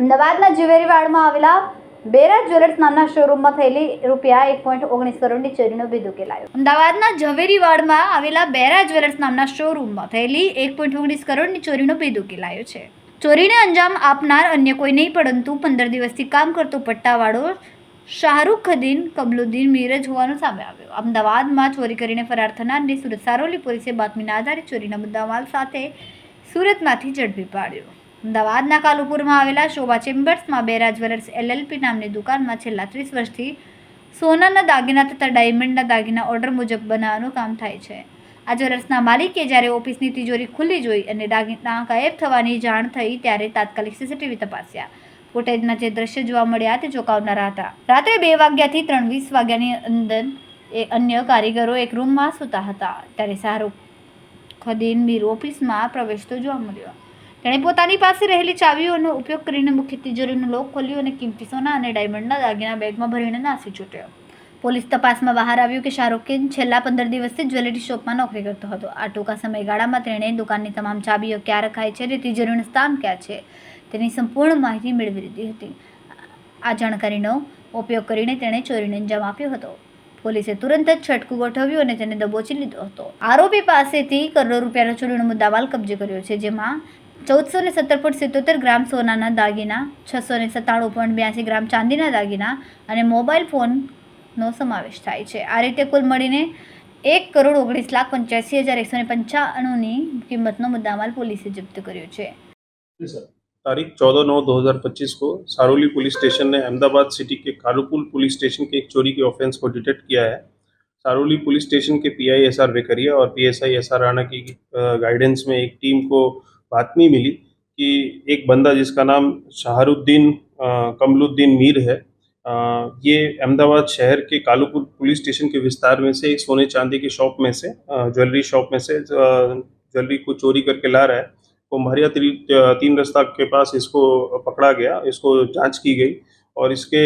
અમદાવાદના ઝવેરીવાડમાં આવેલા બેરા જ્વેલર્સ નામના શોરૂમમાં થયેલી રૂપિયા એક પોઈન્ટ ઓગણીસ કરોડની ચોરીનો ભેદ ઉકેલાયો અમદાવાદના ઝવેરીવાડમાં આવેલા બેરા જ્વેલર્સ નામના શોરૂમમાં થયેલી એક પોઈન્ટ ઓગણીસ કરોડની ચોરીનો ભેદ ઉકેલાયો છે. ચોરીને અંજામ આપનાર અન્ય કોઈ નહીં, પરંતુ પંદર દિવસથી કામ કરતો પટ્ટાવાળો શાહરૂખ ખદીન, કબલુદ્દીન, મીરજ હોવાનું સામે આવ્યું. અમદાવાદમાં ચોરી કરીને ફરાર થનારને સુરત સારોલી પોલીસે બાતમીના આધારે ચોરીના મુદ્દામાલ સાથે સુરતમાંથી ઝડપી પાડ્યો. અમદાવાદના કાલુપુરમાં આવેલા શોભા ચેમ્બર્સમાં બેરા જ્વેલર્સ એલએલપી નામની દુકાનમાં છેલ્લા ત્રીસ વર્ષથી સોનાના દાગીના તથા ડાયમંડના દાગીના ઓર્ડર મુજબ બનાવવાનું કામ થાય છે. આ જ્વેલર્સના માલિકે જ્યારે ઓફિસની તિજોરી ખુલ્લી જોઈ અને દાગીના ગાયબ થવાની જાણ થઈ ત્યારે તાત્કાલિક સીસીટીવી તપાસ્યા. ફૂટેજમાં જે દ્રશ્ય જોવા મળ્યા તે ચોંકાવનારા હતા. રાત્રે બે વાગ્યાથી ત્રણ વીસ વાગ્યાની અંદર એ અન્ય કારીગરો એક રૂમમાં સૂતા હતા. ત્યારે શાહરૂખ ખદીન મીર ઓફિસમાં પ્રવેશતો જોવા મળ્યો. તેણે પોતાની પાસે રહેલી ચાવીઓનો ઉપયોગ કરીને મુખ્ય તિજોરીનું લોક ખોલ્યું અને કિંમતી સોના અને ડાયમંડના દાગીના બેગમાં ભરીને નાસી છૂટ્યો. પોલીસ તપાસમાં બહાર આવ્યું કે શાહરૂખ છેલ્લા પંદર દિવસથી જ્વેલરી શોપમાં નોકરી કરતો હતો. આ ટૂંકા સમયગાળામાં તેણે દુકાનની તમામ ચાબીઓ ક્યાં રખાય છે તેથી તિજોરીનું સ્થાન ક્યાં છે તેની સંપૂર્ણ માહિતી મેળવી લીધી હતી. આ જાણકારીનો ઉપયોગ કરીને તેણે ચોરીને અંજામ આપ્યો હતો. પોલીસે તુરંત જ છટકું ગોઠવ્યું અને તેને દબોચી લીધો હતો. આરોપી પાસેથી કરોડો રૂપિયાનો ચોરીનો મુદ્દામાલ કબજે કર્યો છે, જેમાં ચૌદસો ને સત્તર પોઈન્ટ સિત્તોતેર ગ્રામ સોનાના દાગીના, છસો ને સત્તાણું પોઈન્ટ બ્યાસી ગ્રામ ચાંદીના દાગીના અને મોબાઈલ ફોનનો સમાવેશ થાય છે આ રીતે કુલ મળીને એક કરોડ ઓગણીસ લાખ પંચ્યાસી હજાર એકસો ને પંચાણુંની કિંમતનો મુદ્દામાલ પોલીસે જપ્ત કર્યો છે सर तारीख चौदह नौ दो हज़ार पच्चीस को सारोली पुलिस स्टेशन ने अहमदाबाद सिटी के कालुपुल पुलिस स्टेशन के एक चोरी के ऑफेंस को डिटेक्ट किया है सारोली पुलिस स्टेशन के पीआई एस आर वेकरिया और पीएसआई एस आर राणा की गाइडेंस में एक टीम को बातमी मिली कि एक बंदा जिसका नाम शाहरुद्दीन अ, कमलुद्दीन मीर है अ, ये अहमदाबाद शहर के कालूपुर पुलिस स्टेशन के विस्तार में से, एक सोने चांदी की शॉप में से ज्वेलरी शॉप में से ज्वेलरी को चोरी करके ला रहा है। कुम्भरिया त्री- तीन रास्ता के पास इसको पकड़ा गया, इसको जाँच की गई और इसके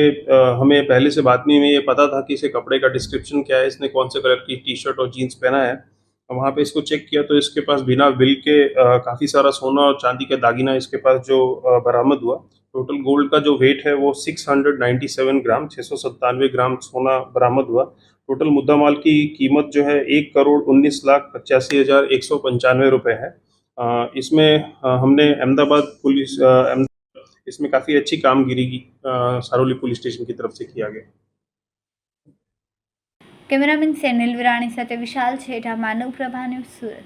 हमें पहले से बातमी में ये पता था कि इसे कपड़े का डिस्क्रिप्शन क्या है, इसने कौन से कलर की टी शर्ट और जीन्स पहना है। वहाँ पे इसको चेक किया तो इसके पास बिना बिल के काफ़ी सारा सोना और चांदी का दागिना इसके पास जो बरामद हुआ। टोटल गोल्ड का जो वेट है वो 697 ग्राम छः सौ सत्तानवे ग्राम सोना बरामद हुआ टोटल मुद्दा माल की कीमत जो है एक करोड़ उन्नीस लाख पचासी हज़ार एक सौ पंचानवे रुपये है अ, इसमें अ, हमने अहमदाबाद पुलिस अ, अहमद- इसमें काफ़ी अच्छी कामगिरी की अ, सारोली पुलिस स्टेशन की तरफ से किया गया કેમેરામેન સેનિલ વિરાણી સાથે વિશાલ છેઠા માનવ પ્રભા ન્યૂઝ સુરત